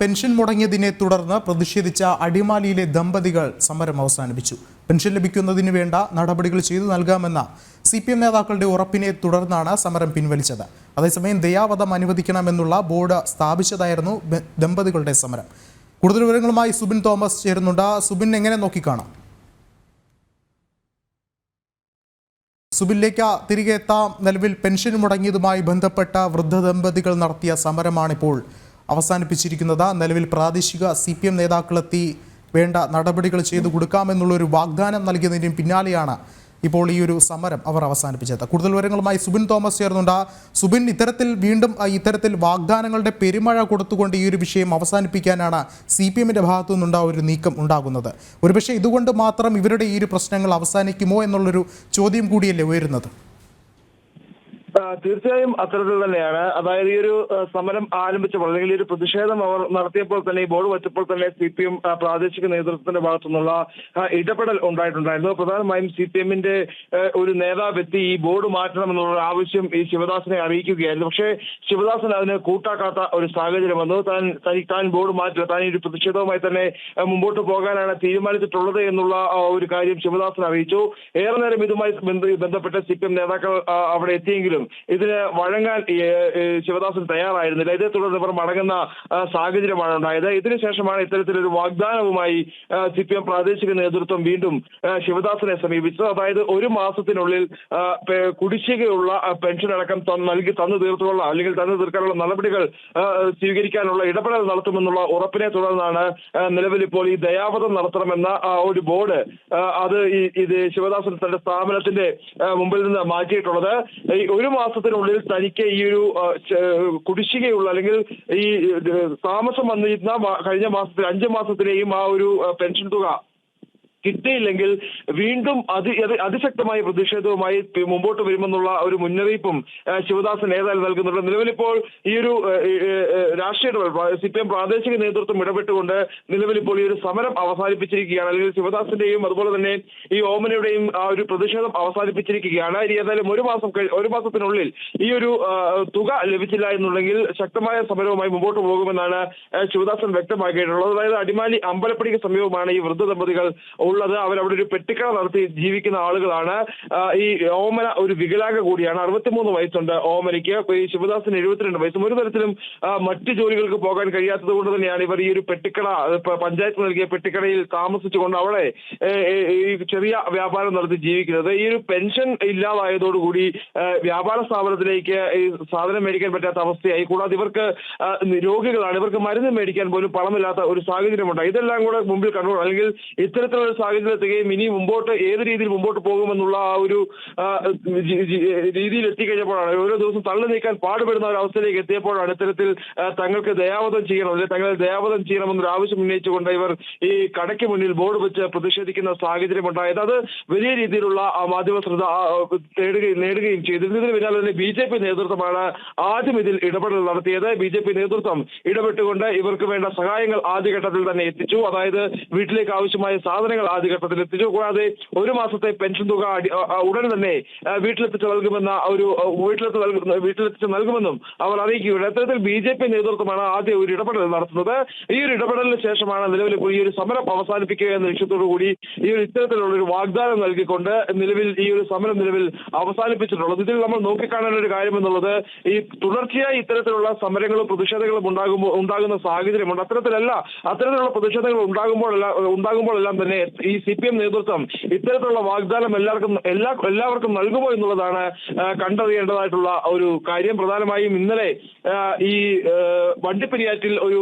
Pension മുടങ്ങിയതിനെ തുടർന്ന് പ്രതിഷേധിച്ച അടിമാലിയിലെ ദമ്പതികൾ സമരം അവസാനിപ്പിച്ചു. പെൻഷൻ ലഭിക്കുന്നതിന് വേണ്ട നടപടികൾ ചെയ്തു നൽകാമെന്ന സി പി എം നേതാക്കളുടെ ഉറപ്പിനെ തുടർന്നാണ് സമരം പിൻവലിച്ചത്. അതേസമയം ദയാവധം അനുവദിക്കണമെന്നുള്ള ബോർഡ് സ്ഥാപിച്ചതായിരുന്നു ദമ്പതികളുടെ സമരം. കൂടുതൽ വിവരങ്ങളുമായി സുബിൻ തോമസ് ചേരുന്നുണ്ട്. സുബിൻ എങ്ങനെ നോക്കിക്കാണാം? സുബിലേക്ക് തിരികെ എത്താം. നിലവിൽ പെൻഷൻ മുടങ്ങിയതുമായി ബന്ധപ്പെട്ട വൃദ്ധ ദമ്പതികൾ നടത്തിയ സമരമാണിപ്പോൾ അവസാനിപ്പിച്ചിരിക്കുന്നത്. നിലവിൽ പ്രാദേശിക സി പി എം നേതാക്കളെത്തി വേണ്ട നടപടികൾ ചെയ്തു കൊടുക്കാമെന്നുള്ളൊരു വാഗ്ദാനം നൽകിയതിന് പിന്നാലെയാണ് ഇപ്പോൾ ഈ ഒരു സമരം അവർ അവസാനിപ്പിച്ചത്. കൂടുതൽ വിവരങ്ങളുമായി സുബിൻ തോമസ് ചേർന്നുണ്ട്. സുബിൻ ഇത്തരത്തിൽ വീണ്ടും ഇത്തരത്തിൽ വാഗ്ദാനങ്ങളുടെ പെരുമഴ കൊടുത്തുകൊണ്ട് ഈ ഒരു വിഷയം അവസാനിപ്പിക്കാനാണ് സി പി എമ്മിന്റെ ഭാഗത്തു ഒരു നീക്കം ഉണ്ടാകുന്നത്. ഒരുപക്ഷെ ഇതുകൊണ്ട് മാത്രം ഇവരുടെ ഈ ഒരു പ്രശ്നങ്ങൾ അവസാനിക്കുമോ എന്നുള്ളൊരു ചോദ്യം കൂടിയല്ലേ ഉയരുന്നത്? തീർച്ചയായും അത്തരത്തിൽ തന്നെയാണ്. അതായത് ഈ ഒരു സമരം ആരംഭിച്ചപ്പോൾ അല്ലെങ്കിൽ ഈ ഒരു പ്രതിഷേധം അവർ നടത്തിയപ്പോൾ തന്നെ ഈ ബോർഡ് വച്ചപ്പോൾ തന്നെ സി പി എം പ്രാദേശിക നേതൃത്വത്തിന്റെ ഭാഗത്തു നിന്നുള്ള ഇടപെടൽ ഉണ്ടായിട്ടുണ്ടായിരുന്നു. പ്രധാനമായും സി പി എമ്മിന്റെ ഒരു നേതാവ് എത്തി ഈ ബോർഡ് മാറ്റണം എന്നുള്ള ആവശ്യം ഈ ശിവദാസനെ അറിയിക്കുകയായിരുന്നു. പക്ഷേ ശിവദാസൻ അതിന് കൂട്ടാക്കാത്ത ഒരു സാഹചര്യം വന്നു. താൻ താൻ ബോർഡ് മാറ്റില്ല. താൻ ഈ ഒരു പ്രതിഷേധവുമായി തന്നെ മുമ്പോട്ട് പോകാനാണ് തീരുമാനിച്ചിട്ടുള്ളത് എന്നുള്ള ഒരു കാര്യം ശിവദാസൻ അറിയിച്ചു. ഏറെ നേരം ഇതുമായി ബന്ധപ്പെട്ട സി പി എം നേതാക്കൾ അവിടെ എത്തിയെങ്കിലും ഇതിന് വഴങ്ങാൻ ശിവദാസൻ തയ്യാറായിരുന്നില്ല. ഇതേ തുടർന്ന് ഇവർ മടങ്ങുന്ന സാഹചര്യമാണ് ഉണ്ടായത്. ഇതിനുശേഷമാണ് ഇത്തരത്തിലൊരു വാഗ്ദാനവുമായി സി പി എം പ്രാദേശിക നേതൃത്വം വീണ്ടും ശിവദാസനെ സമീപിച്ചത്. അതായത് ഒരു മാസത്തിനുള്ളിൽ കുടിശ്ശികയുള്ള പെൻഷൻ അടക്കം നൽകി തന്നു തീർത്തുള്ള അല്ലെങ്കിൽ തന്നു തീർക്കാനുള്ള നടപടികൾ സ്വീകരിക്കാനുള്ള ഇടപെടൽ നടത്തുമെന്നുള്ള ഉറപ്പിനെ തുടർന്നാണ് നിലവിൽ ഇപ്പോൾ ഈ ദയാവധം നടത്തണമെന്ന ഒരു ബോർഡ് അത് ഇത് ശിവദാസൻ തന്റെ സ്ഥാപനത്തിന്റെ മുമ്പിൽ നിന്ന് മാറ്റിയിട്ടുള്ളത്. ഒരു മാസത്തിനുള്ളിൽ തനിക്ക് ഈ ഒരു കുടിശ്ശികയുള്ള അല്ലെങ്കിൽ ഈ താമസം വന്നിരുന്ന കഴിഞ്ഞ മാസത്തിൽ അഞ്ച് മാസത്തിലെയും ആ ഒരു പെൻഷൻ തുക കിട്ടിയില്ലെങ്കിൽ വീണ്ടും അതി അതി- അതിശക്തമായ പ്രതിഷേധവുമായി മുമ്പോട്ട് വരുമെന്നുള്ള ഒരു മുന്നറിയിപ്പും ശിവദാസൻ ഏതായാലും നൽകുന്നുണ്ട്. നിലവിലിപ്പോൾ ഈ ഒരു രാഷ്ട്രീയ സി പി എം പ്രാദേശിക നേതൃത്വം ഇടപെട്ടുകൊണ്ട് നിലവിലിപ്പോൾ ഈ ഒരു സമരം അവസാനിപ്പിച്ചിരിക്കുകയാണ്. അല്ലെങ്കിൽ ശിവദാസിന്റെയും അതുപോലെ തന്നെ ഈ ഓമനയുടെയും ആ ഒരു പ്രതിഷേധം അവസാനിപ്പിച്ചിരിക്കുകയാണ്. ഇനി ഏതായാലും ഒരു മാസം ഒരു മാസത്തിനുള്ളിൽ ഈ ഒരു തുക ലഭിച്ചില്ല എന്നുണ്ടെങ്കിൽ ശക്തമായ സമരവുമായി മുമ്പോട്ട് പോകുമെന്നാണ് ശിവദാസൻ വ്യക്തമാക്കിയിട്ടുള്ളത്. അതായത് അടിമാലി അമ്പലപ്പടിക്ക് സമീപമാണ് ഈ വൃദ്ധ ദമ്പതികൾ ഉള്ളത്. അവരവിടെ ഒരു പെട്ടിക്കട നടത്തി ജീവിക്കുന്ന ആളുകളാണ്. ഈ ഓമന ഒരു വികലാംഗ കൂടിയാണ്. അറുപത്തിമൂന്ന് വയസ്സുണ്ട് ഓമനയ്ക്ക്. ഈ ശിവദാസിന് എഴുപത്തിരണ്ട് വയസ്സും. ഒരു തരത്തിലും മറ്റു ജോലികൾക്ക് പോകാൻ കഴിയാത്തത് കൊണ്ട് തന്നെയാണ് ഇവർ ഈ ഒരു പെട്ടിക്കട പഞ്ചായത്ത് നൽകിയ പെട്ടിക്കടയിൽ താമസിച്ചുകൊണ്ട് അവിടെ ഈ ചെറിയ വ്യാപാരം നടത്തി ജീവിക്കുന്നത്. ഈ ഒരു പെൻഷൻ ഇല്ലാതായതോടുകൂടി വ്യാപാര സ്ഥാപനത്തിലേക്ക് ഈ സാധനം മേടിക്കാൻ പറ്റാത്ത അവസ്ഥയായി. കൂടാതെ ഇവർക്ക് രോഗികളാണ്. ഇവർക്ക് മരുന്ന് മേടിക്കാൻ പോലും പണമില്ലാത്ത ഒരു സാഹചര്യമുണ്ട് ഇതെല്ലാം കൂടെ മുമ്പിൽ കണ്ടു? അല്ലെങ്കിൽ ഇത്തരത്തിലുള്ള ഒരു സാഹചര്യത്തിലേക്ക് ഇനി മുമ്പോട്ട് ഏത് രീതിയിൽ മുമ്പോട്ട് പോകുമെന്നുള്ള ആ ഒരു രീതിയിൽ എത്തിക്കഴിഞ്ഞപ്പോഴാണ് ഓരോ ദിവസം തള്ളി നീക്കാൻ പാടുപെടുന്ന ഒരു അവസ്ഥയിലേക്ക് എത്തിയപ്പോഴാണ് ഇത്തരത്തിൽ തങ്ങൾക്ക് ദയാവധം ചെയ്യണം അല്ലെങ്കിൽ തങ്ങൾ ദയാവധം ചെയ്യണമെന്നൊരു ആവശ്യം ഉന്നയിച്ചുകൊണ്ട് ഇവർ ഈ കടയ്ക്ക് മുന്നിൽ ബോർഡ് വെച്ച് പ്രതിഷേധിക്കുന്ന സാഹചര്യം ഉണ്ടായത്. അത് വലിയ രീതിയിലുള്ള മാധ്യമ ശ്രദ്ധ തേടുകയും നേടുകയും നേടുകയും ചെയ്തു ഇതിന് പിന്നാലെ തന്നെ ബി ജെ പി നേതൃത്വമാണ് ആദ്യം ഇതിൽ ഇടപെടൽ നടത്തിയത്. ബി ജെ പി നേതൃത്വം ഇടപെട്ടുകൊണ്ട് ഇവർക്ക് വേണ്ട സഹായങ്ങൾ ആദ്യഘട്ടത്തിൽ തന്നെ എത്തിച്ചു. അതായത് വീട്ടിലേക്ക് ആവശ്യമായ സാധനങ്ങൾ ആദ്യഘട്ടത്തിൽ എത്തിച്ചു. കൂടാതെ ഒരു മാസത്തെ പെൻഷൻ തുക ഉടൻ തന്നെ വീട്ടിലെത്തിച്ച് നൽകുമെന്ന ഒരു വീട്ടിലെത്തി വീട്ടിലെത്തിച്ച് നൽകുമെന്നും അവർ അറിയിക്കുകയുണ്ട് അത്തരത്തിൽ ബി ജെ പി നേതൃത്വമാണ് ആദ്യം ഒരു ഇടപെടൽ നടത്തുന്നത്. ഈ ഒരു ഇടപെടലിന് ശേഷമാണ് നിലവിൽ ഈ ഒരു സമരം അവസാനിപ്പിക്കുക എന്ന ലക്ഷ്യത്തോടു കൂടി ഈ ഒരു ഇത്തരത്തിലുള്ള ഒരു വാഗ്ദാനം നൽകിക്കൊണ്ട് നിലവിൽ ഈ ഒരു സമരം നിലവിൽ അവസാനിപ്പിച്ചിട്ടുള്ളത്. ഇതിൽ നമ്മൾ നോക്കിക്കാണേണ്ട ഒരു കാര്യം എന്നുള്ളത് ഈ തുടർച്ചയായി ഇത്തരത്തിലുള്ള സമരങ്ങളും പ്രതിഷേധങ്ങളും ഉണ്ടാകുമ്പോൾ ഉണ്ടാകുന്ന സാഹചര്യമുണ്ട്. അത്തരത്തിലല്ല അത്തരത്തിലുള്ള പ്രതിഷേധങ്ങൾ ഉണ്ടാകുമ്പോഴെല്ലാം ഉണ്ടാകുമ്പോഴെല്ലാം തന്നെ ഈ സി പി എം നേതൃത്വം ഇത്തരത്തിലുള്ള വാഗ്ദാനം എല്ലാവർക്കും എല്ലാ എല്ലാവർക്കും നൽകുമോ എന്നുള്ളതാണ് കണ്ടറിയേണ്ടതായിട്ടുള്ള ഒരു കാര്യം. പ്രധാനമായും ഇന്നലെ ഈ വണ്ടിപ്പെരിയാറ്റിൽ ഒരു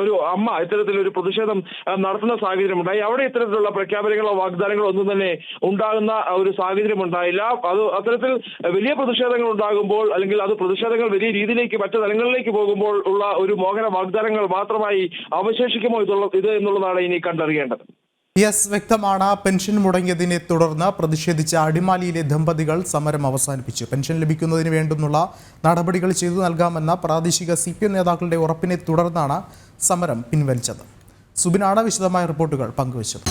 ഒരു അമ്മ ഇത്തരത്തിലൊരു പ്രതിഷേധം നടത്തുന്ന നടത്തുന്ന സാഹചര്യമുണ്ടായി. അവിടെ ഇത്തരത്തിലുള്ള പ്രഖ്യാപനങ്ങളോ വാഗ്ദാനങ്ങളോ ഒന്നും തന്നെ ഉണ്ടാകുന്ന ഒരു സാഹചര്യം ഉണ്ടായില്ല അത് അത്തരത്തിൽ വലിയ പ്രതിഷേധങ്ങൾ ഉണ്ടാകുമ്പോൾ അല്ലെങ്കിൽ അത് പ്രതിഷേധങ്ങൾ വലിയ രീതിയിലേക്ക് മറ്റു തലങ്ങളിലേക്ക് പോകുമ്പോൾ ഉള്ള ഒരു മോഹന വാഗ്ദാനങ്ങൾ മാത്രമായി അവശേഷിക്കുമോ ഇതുള്ള ഇത് എന്നുള്ളതാണ് ഇനി കണ്ടറിയേണ്ടത്. യെസ് വ്യക്തമാണ്. പെൻഷൻ മുടങ്ങിയതിനെ തുടർന്ന് പ്രതിഷേധിച്ച അടിമാലിയിലെ ദമ്പതികൾ സമരം അവസാനിപ്പിച്ചു. പെൻഷൻ ലഭിക്കുന്നതിന് വേണ്ടുന്നുള്ള നടപടികൾ ചെയ്തു നൽകാമെന്ന പ്രാദേശിക സി പി എം നേതാക്കളുടെ ഉറപ്പിനെ തുടർന്നാണ് സമരം പിൻവലിച്ചത്. സുബിനാണ് വിശദമായ റിപ്പോർട്ടുകൾ പങ്കുവച്ചത്.